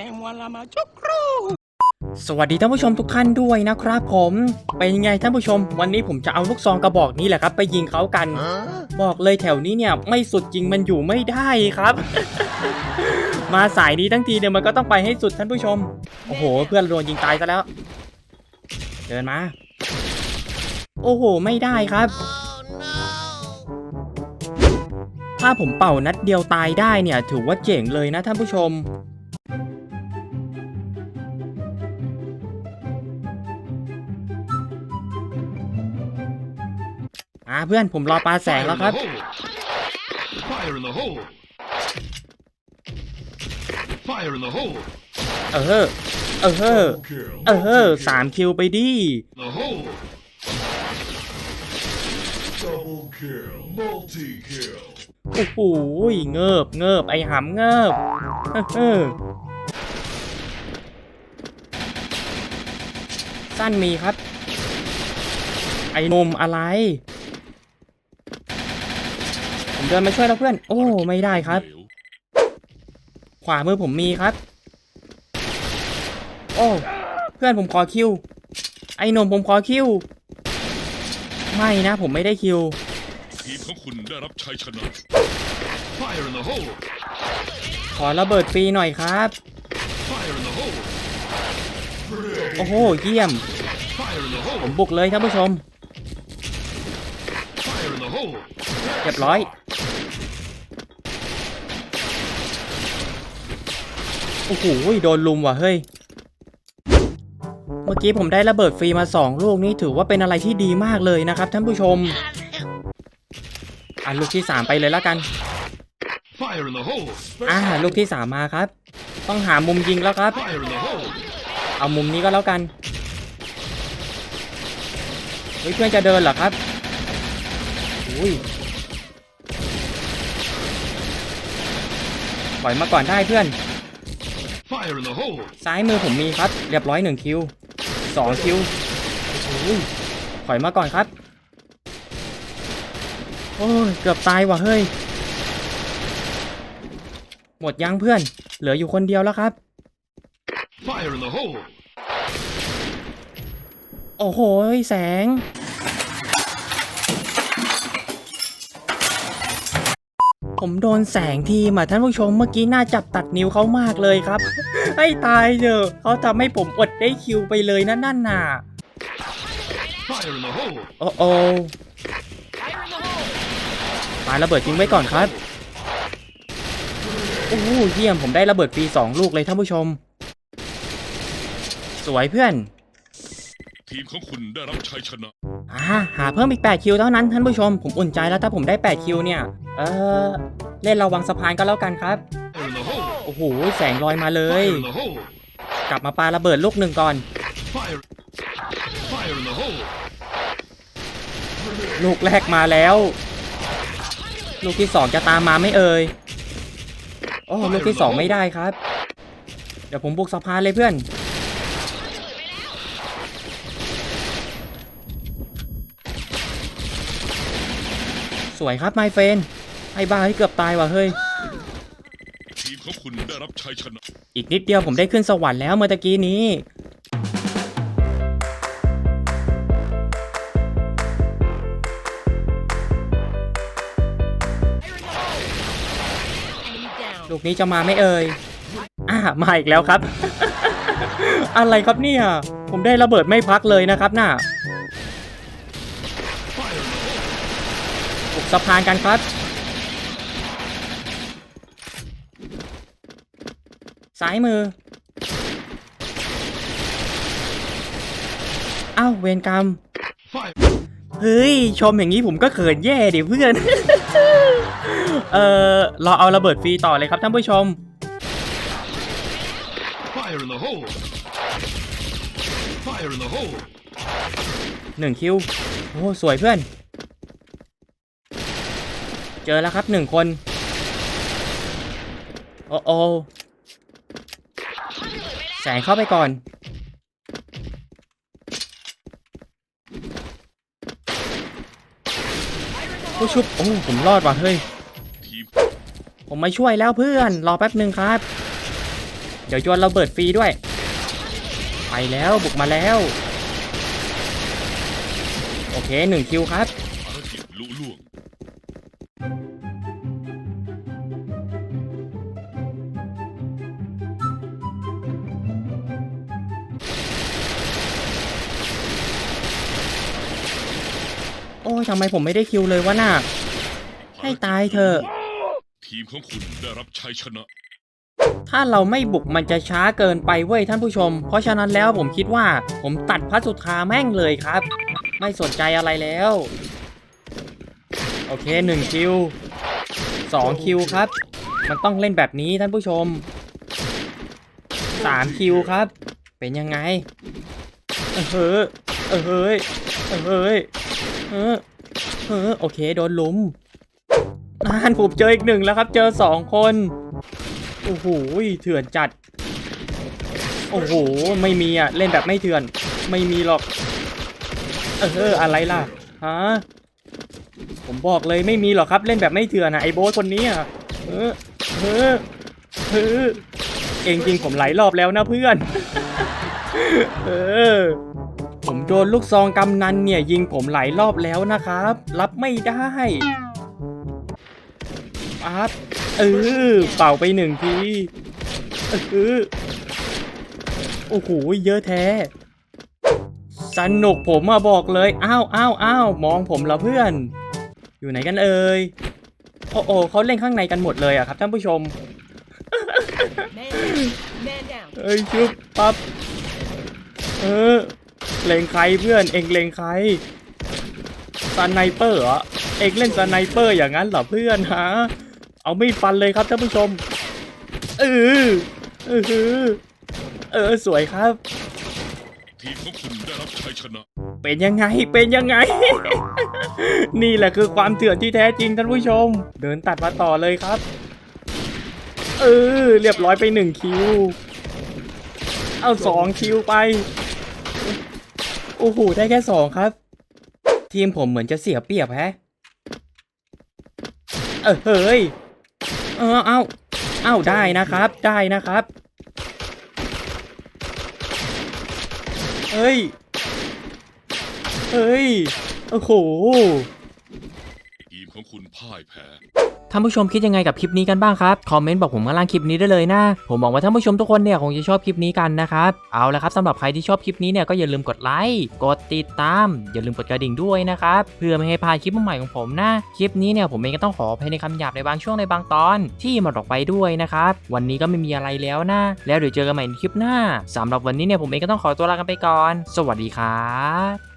Laissez-moi la main, choucrou สวัสดีท่านผู้ชมทุกท่านด้วยนะครับผมเป็นยังไงท่านผู้ชม วันนี้ผมจะเอาลูกซองกระบอกนี้แหละครับ ไปยิงเขากัน บอกเลยแถวนี้เนี่ยไม่สุดจริงมันอยู่ไม่ได้ครับ มาสายนี้ทั้งทีเนี่ยมันก็ต้องไปให้สุดท่านผู้ชม โอ้โห เพื่อนโดนยิงตายซะแล้ว เดินมา โอ้โห ไม่ได้ครับ ถ้าผมเป่านัดเดียวตายได้เนี่ย ถือว่าเจ๋งเลยนะท่านผู้ชม เพื่อนผมรอปลาแสงแล้วครับ Fire in the hole! Fire in the hole! เออ เออเออเออสามคิวไปดิ The hole! Double kill, multi kill. โอ้โหเงิบเงิบไอหำเงิบเออสั้นมีครับ ไอหนมอะไร ผมเดินมาช่วยแล้วเพื่อน โอ้ ไม่ได้ครับ ขวามือผมมีครับ โอ้ เพื่อนผมขอคิว ไอ้หนมผมขอคิว ไม่นะ ผมไม่ได้คิว ทีมของคุณได้รับชัยชนะ Fire in the hole! ขอระเบิดฟรีหน่อยครับ Fire in the hole! โอ้โห เยี่ยม Fire in the ผ hole! มบุกเลยท่านผู้ชม Fire in the hole! เรียบร้อย โอ้โหโดนลุมว่ะเฮ้ย เมื่อกี้ผมได้ระเบิดฟรีมาสองลูกนี่ถือว่าเป็นอะไรที่ดีมากเลยนะครับท่านผู้ชมอะลูกที่สามไปเลยแล้วกัน อ่าลูกที่สามมาครับ ต้องหามุมยิงแล้วครับ เอามุมนี้ก็แล้วกันเฮ้ยเพื่อนจะเดินเหรอครับอุ้ยปล่อยมาก่อนได้เพื่อน Fire in the hole! ซ้ายมือผมมีครับ เรียบร้อยหนึ่งคิวสองคิวอุ้ยถอยมาก่อนครับ โอ้ยเกือบตายว่ะเฮ้ย หมดยังเพื่อน เหลืออยู่คนเดียวแล้วครับ Fire in the hole! โอ้โหแสง ผมโดนแสงทีมาท่านผู้ชมเมื่อกี้น่าจับตัดนิ้วเขามากเลยครับ ให้ตายเถอะเขาทำให้ผมอดได้คิวไปเลยนะนั่นน่ะ Fire in the hole! โอ้โอปาระเบิดทิ้งไว้ก่อนครับโอ้เยี่ยมผมได้ระเบิดฟรีสองลูกเลยท่านผู้ชม สวยเพื่อน ทีมของคุณได้รับชัยชนะ อ่าหาเพิ่มอีก 8 คิวเท่านั้นท่านผู้ชม ผมอุ่นใจแล้วถ้าผมได้ 8 คิวเนี่ย เออ เล่นระวังสะพานก็แล้วกันครับ โอ้โห แสงลอยมาเลย กลับมาปาระเบิดลูกหนึ่งก่อน ลูกแรกมาแล้ว ลูกที่สองจะตามมาไม่เอ่ยโอ้ลูกที่สองไม่ได้ครับ เดี๋ยวผมบุกสะพานเลยเพื่อน สวยครับไมเฟนไอ้บ้าให้เกือบตายว่ะเฮ้ย ทีมของคุณได้รับชัยชนะ อีกนิดเดียวผมได้ขึ้นสวรรค์แล้วเมื่อตะกี้นี้ ลูกนี้จะมาไหม่เอ่ยอ่ามาอีกแล้วครับ อะไรครับเนี่ย ผมได้ระเบิดไม่พักเลยนะครับน่ะ สะพานกันครับ ซ้ายมือ อ้าวเวรกรรม เฮ้ย ชมอย่างนี้ผมก็เขินแย่ดิเพื่อน เออเรอเอาระเบิดฟรีต่อเลยครับท่านผู้ชม หนึ่งคิว โอ้ สวยเพื่อน เจอแล้วครับหนึ่งคน โอ้โอแสงเข้าไปก่อน ผู้ชุบ โอ้ ผมรอดว่ะเฮ้ยทีมผมมาช่วยแล้วเพื่อน รอแป๊บหนึ่งครับ เดี๋ยวโยนเระเบิดฟรีด้วย ไปแล้วบุกมาแล้ว โอเคหนึ่งคิวครับภารกิจลุล่วง โอ้ยทำไมผมไม่ได้คิวเลยวะน่ะให้ตายเถอะ ทีมของคุณได้รับชัยชนะ ถ้าเราไม่บุกมันจะช้าเกินไปเว้ยท่านผู้ชม เพราะฉะนั้นแล้วผมคิดว่าผมตัดพัสสุธาแม่งเลยครับ ไม่สนใจอะไรแล้ว โอเคหนึ่งคิวสองคิวครับ มันต้องเล่นแบบนี้ท่านผู้ชมสามคิวครับ เป็นยังไง เออเฮ้ยเออเฮ้ยเออเฮ้ย เออเออโอเค โดนลุมนานผมเจออีกหนึ่งแล้วครับ เจอสองคน โอ้โหเถื่อนจัด โอ้โห ไม่มีอะ เล่นแบบไม่เถื่อน ไม่มีหรอก เออ อะไรล่ะ ฮะ ผมบอกเลยไม่มีหรอกครับ เล่นแบบไม่เถื่อนอะไอ้โบ๊ทคนนี้อะ เออ เออ เออ เองจริงผมหลายรอบแล้วนะเพื่อน เออ โดนลูกซองกำนันเนี่ยยิงผมหลายรอบแล้วนะครับ รับไม่ได้ปั๊บเออเป่าไปหนึ่งทีเออโอ้โหเยอะแท้สนุกผมมาบอกเลย อ้าวอ้าวอ้าวมองผมละเพื่อน อยู่ไหนกันเอ่ยโอ้โอเขาเล่นข้างในกันหมดเลยอะครับท่านผู้ชม Man down. Man down. เอ้ยชุบปั๊บเออ เลงใครเพื่อนเองเลงใครสไนเปอร์เหรอเองเล่นสไนเปอร์อย่างนั้นเหรอเพื่อนฮะเอาไม่ฟันเลยครับท่านผู้ชมเออเออเออสวยครับทีมของคุณได้รับชัยชนะ เป็นยังไง เป็นยังไง นี่แหละคือความเถื่อนที่แท้จริงท่านผู้ชม เดินตัดมาต่อเลยครับ เออ เรียบร้อยไปหนึ่งคิว เอาสองคิวไป โอ้โห ได้แค่สองครับ ทีมผมเหมือนจะเสียเปรียบแฮะ เออเฮ้ย เออเอาเอาได้นะครับ ได้นะครับ เฮ้ย เฮ้ย โอ้โห ทีมของคุณพ่ายแพ้ ท่านผู้ชมคิดยังไงกับคลิปนี้กันบ้างครับ คอมเมนต์บอกผมข้างล่างคลิปนี้ได้เลยนะ ผมหวังว่าท่านผู้ชมทุกคนเนี่ยคงจะชอบคลิปนี้กันนะครับ เอาละครับสำหรับใครที่ชอบคลิปนี้เนี่ยก็อย่าลืมกดไลค์ กดติดตาม อย่าลืมกดกระดิ่งด้วยนะครับ เพื่อไม่ให้พลาดคลิปใหม่ของผมนะ คลิปนี้เนี่ยผมเองก็ต้องขออภัยในคำหยาบในบางช่วงในบางตอน ที่หมดออกไปด้วยนะครับ วันนี้ก็ไม่มีอะไรแล้วนะ แล้วเดี๋ยวเจอกันใหม่ในคลิปหน้าสำหรับวันนี้เนี่ยผมเองก็ต้องขอตัวลากันไปก่อน สวัสดีครับ